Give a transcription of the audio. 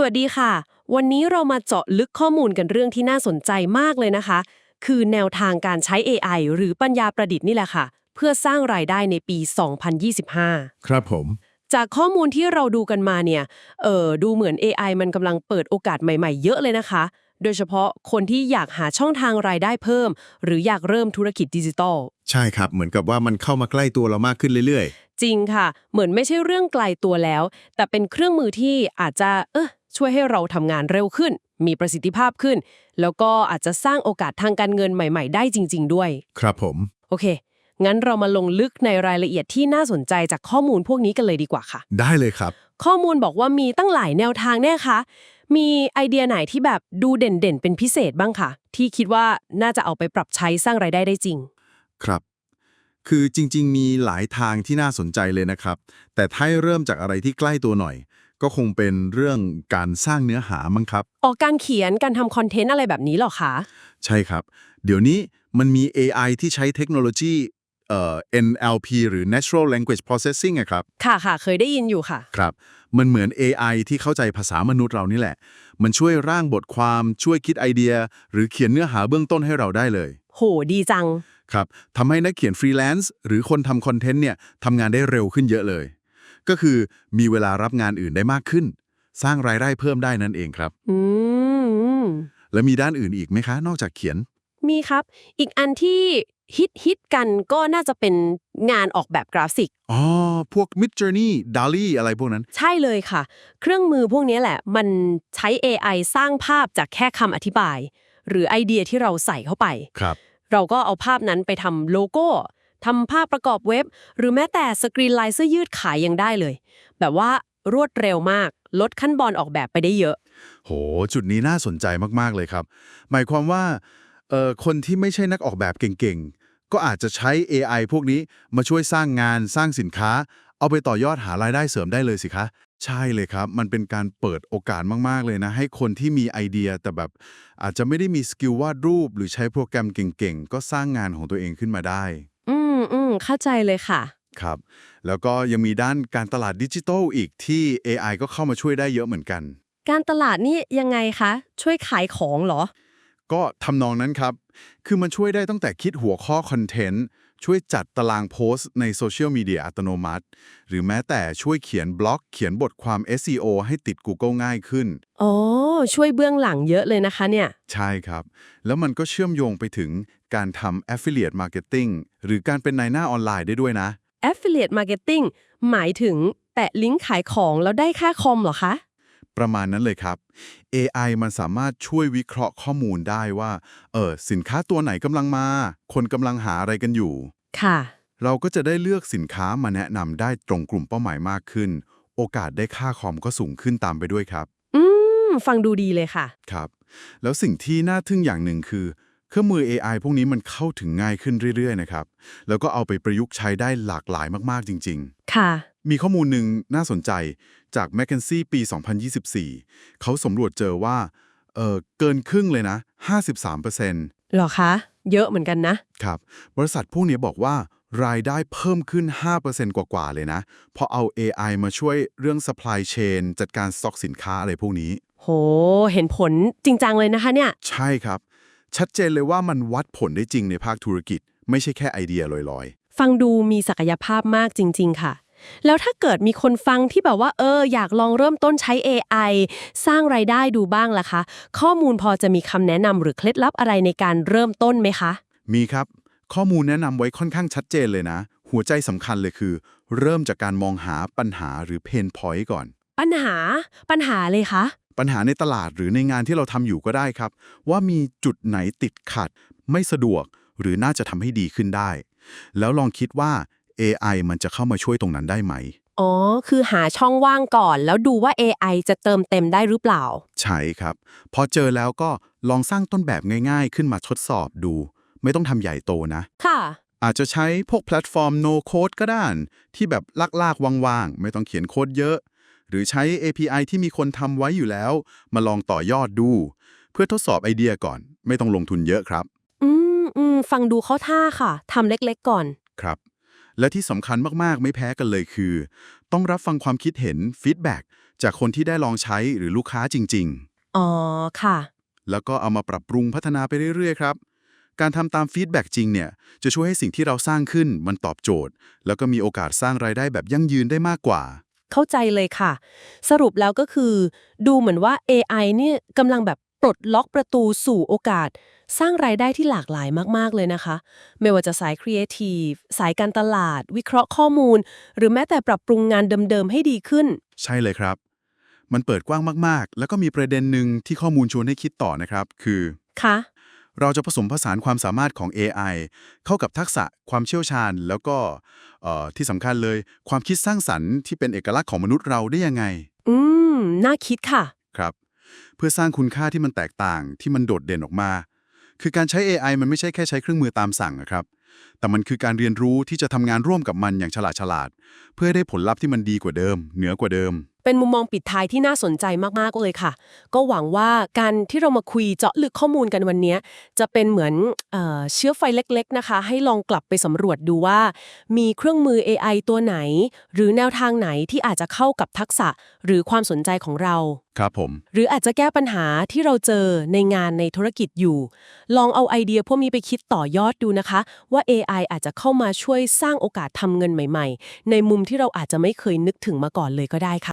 สวัสดีค่ะ วันนี้เรามาเจาะลึกข้อมูลกันเรื่องที่น่าสนใจมากเลยนะคะ คือแนวทางการใช้ AI หรือปัญญาประดิษฐ์นี่แหละค่ะ เพื่อสร้างรายได้ในปี 2025 ครับผม จากข้อมูลที่เราดูกันมาเนี่ย เออดูเหมือน AI มันกำลังเปิดโอกาสใหม่ๆ เยอะเลยนะคะ โดยเฉพาะคนที่อยากหาช่องทางรายได้เพิ่ม หรืออยากเริ่มธุรกิจดิจิทัล ใช่ครับ เหมือนกับว่ามันเข้ามาใกล้ตัวเรามากขึ้นเรื่อยจริงค่ะ เหมือนไม่ใช่เรื่องไกลตัวแล้ว แต่เป็นเครื่องมือที่อาจจะ เออ ช่วยให้เราทำงานเร็วขึ้น มีประสิทธิภาพขึ้น แล้วก็อาจจะสร้างโอกาสทางการเงินใหม่ ๆ ได้จริง ๆ ด้วยๆครับผม โอเค งั้นเรามาลงลึกในรายละเอียดที่น่าสนใจจากข้อมูลพวกนี้กันเลยดีกว่าค่ะ ได้เลยครับ ข้อมูลบอกว่ามีตั้งหลายแนวทางแน่คะ มีไอเดียไหนที่แบบดูเด่นๆ เป็นพิเศษบ้างคะที่คิดว่าน่าจะเอาไปปรับใช้สร้างรายได้ได้จริง ครับ คือจริง ๆ มีหลายทางที่น่าสนใจเลยนะครับ แต่ถ้าให้เริ่มจากอะไรที่ใกล้ตัวหน่อย ก็คงเป็นเรื่องการสร้างเนื้อหามั้งครับ ออกการเขียนการทำคอนเทนต์อะไรแบบนี้เหรอคะ ใช่ครับ เดี๋ยวนี้มันมี AI ที่ใช้เทคโนโลยีเอ่อ NLP หรือ Natural Language Processing อะครับ ค่ะค่ะเคยได้ยินอยู่ค่ะ ครับ มันเหมือน AI ที่เข้าใจภาษามนุษย์เรานี่แหละ มันช่วยร่างบทความช่วยคิดไอเดีย หรือเขียนเนื้อหาเบื้องต้นให้เราได้เลย โหดีจัง ครับทำให้นักเขียนฟรีแลนซ์หรือคนทำคอนเทนต์เนี่ยทำงานได้เร็วขึ้นเยอะเลย ก็คือมีเวลารับงานอื่นได้มากขึ้น สร้างรายได้เพิ่มได้นั่นเองครับ อืม แล้วมีด้านอื่นอีกไหมคะ นอกจากเขียน มีครับ อีกอันที่ฮิตฮิตๆกันก็น่าจะเป็นงานออกแบบกราฟิก อ๋อ พวก Mid Journey DALL-E อะไรพวกนั้น ใช่เลยค่ะ เครื่องมือพวกนี้แหละ มันใช้ AI สร้างภาพจากแค่คำอธิบาย หรือไอเดียที่เราใส่เข้าไป ครับ เราก็เอาภาพนั้นไปทำโลโก้ ทำภาพประกอบเว็บ หรือแม้แต่สกรีนลายเสื้อยืดขายยังได้เลย แบบว่ารวดเร็วมาก ลดขั้นบอนออกแบบไปได้เยอะ โห จุดนี้น่าสนใจมาก ๆ เลยครับ หมายความว่าเอ่อคนที่ไม่ใช่นักออกแบบเก่งๆ ก็อาจจะใช้ AI พวกนี้มาช่วยสร้างงานสร้างสินค้า เอาไปต่อยอดหารายได้เสริมได้เลยสิคะ ใช่เลยครับ มันเป็นการเปิดโอกาสมาก ๆ เลยนะ ให้คนที่มีไอเดียแต่แบบอาจจะไม่ได้มีสกิลวาดรูป หรือใช้โปรแกรมเก่งๆ ก็สร้างงานของตัวเองขึ้นมาได้ เข้าใจเลยค่ะ ครับ แล้วก็ยังมีด้านการตลาดดิจิทัลอีกที่ AI ก็เข้ามาช่วยได้เยอะเหมือนกัน การตลาดนี่ยังไงคะ ช่วยขายของเหรอ ก็ทำนองนั้นครับ คือมันช่วยได้ตั้งแต่คิดหัวข้อคอนเทนต์ ช่วยจัดตารางโพสต์ในโซเชียลมีเดียอัตโนมัติ หรือแม้แต่ช่วยเขียนบล็อกเขียนบทความ SEO ให้ติด Google ง่ายขึ้น อ๋อ ช่วยเบื้องหลังเยอะเลยนะคะเนี่ย ใช่ครับ แล้วมันก็เชื่อมโยงไปถึงการทำ affiliate marketing หรือการเป็นนายหน้าออนไลน์ได้ด้วยนะ affiliate marketing หมายถึงแปะลิงก์ขายของแล้วได้ค่าคอมเหรอคะ ประมาณนั้นเลยครับ AI มันสามารถช่วยวิเคราะห์ข้อมูลได้ว่า เออสินค้าตัวไหนกำลังมา คนกำลังหาอะไรกันอยู่ ค่ะ เราก็จะได้เลือกสินค้ามาแนะนำได้ตรงกลุ่มเป้าหมายมากขึ้น โอกาสได้ค่าคอมก็สูงขึ้นตามไปด้วยครับ อืม ฟังดูดีเลยค่ะ ครับ แล้วสิ่งที่น่าทึ่งอย่างหนึ่งคือ เครื่องมือ AI พวกนี้มันเข้าถึงง่ายขึ้นเรื่อยๆนะครับ แล้วก็เอาไปประยุกต์ใช้ได้หลากหลายมากๆจริงค่ะๆ มีข้อมูลหนึ่งน่าสนใจจาก m c k เคนซี่ปี 2024 เขาสำรวจเจอว่าเออเกินครึ่งเลยนะ 53%เหรอคะ เยอะเหมือนกันนะ ครับ บริษัทพวกนี้บอกว่ารายได้เพิ่มขึ้น 5%กว่าๆ เลยนะ พอเอา AI มาช่วยเรื่อง supply chain จัดการสต็อกสินค้าอะไรพวกนี้ โห เห็นผลจริงจังเลยนะคะเนี่ย ใช่ครับ ชัดเจนเลยว่ามันวัดผลได้จริงในภาคธุรกิจ ไม่ใช่แค่ไอเดียลอยฟังดูมีศักยภาพมากจริง ๆ ค่ะ แล้วถ้าเกิดมีคนฟังที่แบบว่า เออ อยากลองเริ่มต้นใช้ AI สร้างไรายได้ดูบ้างล่ะคะ ข้อมูลพอจะมีคำแนะนำหรือเคล็ดลับอะไรในการเริ่มต้นไหมคะๆมีครับ ข้อมูลแนะนำไว้ค่อนข้างชัดเจนเลยนะ หัวใจสำคัญเลยคือ เริ่มจากการมองหาปัญหาหรือเพนพอยต์ก่อน ปัญหา ปัญหาเลยคะปัญหาในตลาดหรือในงานที่เราทำอยู่ก็ได้ครับ ว่ามีจุดไหนติดขัด ไม่สะดวก หรือน่าจะทำให้ดีขึ้นได้ แล้วลองคิดว่า AI มันจะเข้ามาช่วยตรงนั้นได้ไหม อ๋อ คือหาช่องว่างก่อน แล้วดูว่า AI จะเติมเต็มได้หรือเปล่า ใช่ครับ พอเจอแล้วก็ลองสร้างต้นแบบง่ายๆ ขึ้นมาทดสอบดู ไม่ต้องทำใหญ่โตนะ ค่ะ อาจจะใช้พวกแพลตฟอร์ม no code ก็ได้ที่แบบลากๆว่างๆ ไม่ต้องเขียนโค้ดเยอะ หรือใช้ API ที่มีคนทำไว้อยู่แล้ว มาลองต่อยอดดู เพื่อทดสอบไอเดียก่อน ไม่ต้องลงทุนเยอะครับ อืมอืมฟังดูเข้าท่าค่ะทำเล็กๆก่อน ครับ และที่สำคัญมากๆ ไม่แพ้กันเลยคือ ต้องรับฟังความคิดเห็นฟีดแบ็กจากคนที่ได้ลองใช้หรือลูกค้าจริงอ๋อ ค่ะๆแล้วก็เอามาปรับปรุงพัฒนาไปเรื่อย ๆ ครับ การทำตามฟีดแบ็กจริงเนี่ย จะช่วยให้สิ่งที่เราสร้างขึ้นมันตอบโจทย์ แล้วก็มีโอกาสสร้างรายได้แบบยั่งยืนได้มากกว่า เข้าใจเลยค่ะ สรุปแล้วก็คือ ดูเหมือนว่า AI เนี่ยกำลังแบบ ปลดล็อกประตูสู่โอกาส สร้างรายได้ที่หลากหลายมากๆเลยนะคะ ไม่ว่าจะสายครีเอทีฟสายการตลาด วิเคราะห์ข้อมูล หรือแม้แต่ปรับปรุงงานเดิมๆให้ดีขึ้น ใช่เลยครับ มันเปิดกว้างมากๆ แล้วก็มีประเด็นหนึ่งที่ข้อมูลชวนให้คิดต่อนะครับ คือ ค่ะ เราจะผสมผสานความสามารถของ AI เข้ากับทักษะความเชี่ยวชาญ แล้วก็เอ่อที่สำคัญเลย ความคิดสร้างสรรค์ที่เป็นเอกลักษณ์ของมนุษย์เราได้ยังไง อืม น่าคิดค่ะ ครับ เพื่อสร้างคุณค่าที่มันแตกต่างที่มันโดดเด่นออกมา คือการใช้ AI มันไม่ใช่แค่ใช้เครื่องมือตามสั่งนะครับ แต่มันคือการเรียนรู้ที่จะทำงานร่วมกับมันอย่างฉลาดฉลาด เพื่อให้ได้ผลลัพธ์ที่มันดีกว่าเดิม เหนือกว่าเดิม เป็นมุมมองปิดท้ายที่น่าสนใจมากๆเลยค่ะ ก็หวังว่าการที่เรามาคุยเจาะลึกข้อมูลกันวันนี้ จะเป็นเหมือนเออเชื้อไฟเล็กๆนะคะ ให้ลองกลับไปสำรวจดูว่า มีเครื่องมือ AI ตัวไหน หรือแนวทางไหนที่อาจจะเข้ากับทักษะหรือความสนใจของเราครับผม หรืออาจจะแก้ปัญหาที่เราเจอในงานในธุรกิจอยู่ ลองเอาไอเดียพวกนี้ไปคิดต่อยอดดูนะคะ ว่า AI อาจจะเข้ามาช่วยสร้างโอกาสทำเงินใหม่ ๆ ในมุมที่เราอาจจะไม่เคยนึกถึงมาก่อนเลยก็ได้ค่ะ